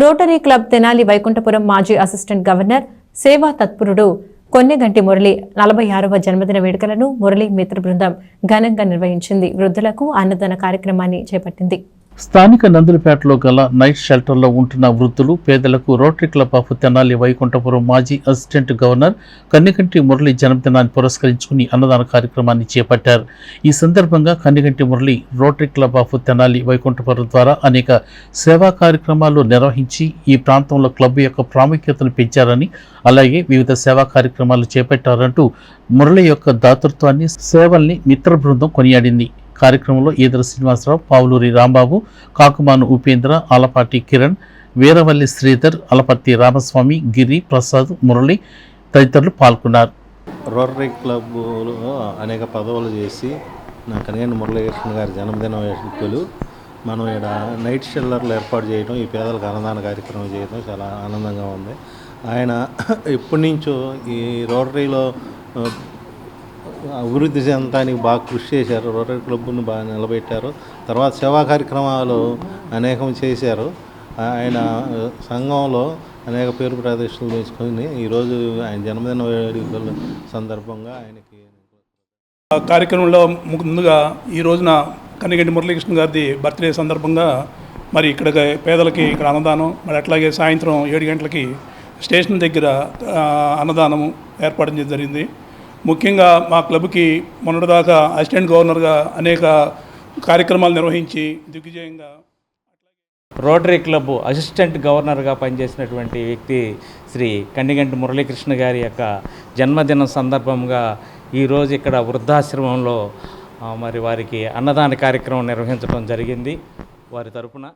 Rotary club Tenali Vaikunthapuram మాజీ assistant governor సేవా తత్పురుడు కొన్నెగంటి మురళి నలభై ఆరవ జన్మదిన వేడుకలను మురళి మిత్ర బృందం ఘనంగా నిర్వహించింది. వృద్ధులకు అన్నదాన కార్యక్రమాన్ని చేపట్టింది. స్థానిక నందులపేటలో గల నైట్ షెల్టర్లో ఉంటున్న వృద్ధులు పేదలకు Rotary Club of Tenali Vaikunthapuram మాజీ అసిస్టెంట్ గవర్నర్ కన్నికంటి మురళి జన్మదినాన్ని పురస్కరించుకుని అన్నదాన కార్యక్రమాన్ని చేపట్టారు. ఈ సందర్భంగా Kannikanti Murali Rotary Club of Tenali Vaikunthapuram ద్వారా అనేక సేవా కార్యక్రమాలు నిర్వహించి ఈ ప్రాంతంలో క్లబ్ యొక్క ప్రాముఖ్యతను పెంచారని అలాగే వివిధ సేవా కార్యక్రమాలు చేపట్టారంటూ మురళి యొక్క దాతృత్వాన్ని సేవల్ని మిత్ర బృందం కొనియాడింది. కార్యక్రమంలో ఈదర శ్రీనివాసరావు పావులూరి రాంబాబు కాకుమాను ఉపేంద్ర ఆలపాటి కిరణ్ వీరవల్లి శ్రీధర్ అలపర్తి రామస్వామి గిరి ప్రసాద్ మురళి తదితరులు పాల్గొన్నారు. రోటరీ క్లబ్లో అనేక పదవులు చేసి నా కనిగండి మురళీకృష్ణ గారి జన్మదిన వేడుకలు మనం ఇక్కడ నైట్ షెల్లర్లు ఏర్పాటు చేయడం ఈ పేదలకు అన్నదాన కార్యక్రమం చేయడం చాలా ఆనందంగా ఉంది. ఆయన ఎప్పటి నుంచో ఈ రోటరీలో అభివృద్ధి చెందడానికి బాగా కృషి చేశారు. రోటరీ క్లబ్ను బాగా నిలబెట్టారు. తర్వాత సేవా కార్యక్రమాలు అనేకం చేశారు. ఆయన సంఘంలో అనేక పేరు ప్రదర్శనలు తీసుకొని ఈరోజు ఆయన జన్మదిన వేడుకల సందర్భంగా ఆయనకి ఆ కార్యక్రమంలో ముందుగా ఈ రోజున కన్నిగంటి మురళీకృష్ణ గారిది బర్త్డే సందర్భంగా మరి ఇక్కడ పేదలకి ఇక్కడ అన్నదానం మరి అట్లాగే సాయంత్రం ఏడు గంటలకి స్టేషన్ దగ్గర అన్నదానము ఏర్పాటు చేయడం జరిగింది. ముఖ్యంగా మా క్లబ్కి మొన్నటిదాకా అసిస్టెంట్ గవర్నర్గా అనేక కార్యక్రమాలు నిర్వహించి దిగ్విజయంగా రోటరీ క్లబ్ అసిస్టెంట్ గవర్నర్గా పనిచేసినటువంటి వ్యక్తి శ్రీ కండిగంటి మురళీకృష్ణ గారి యొక్క జన్మదినం సందర్భంగా ఈరోజు ఇక్కడ వృద్ధాశ్రమంలో మరి వారికి అన్నదాన కార్యక్రమం నిర్వహించడం జరిగింది. వారి తరపున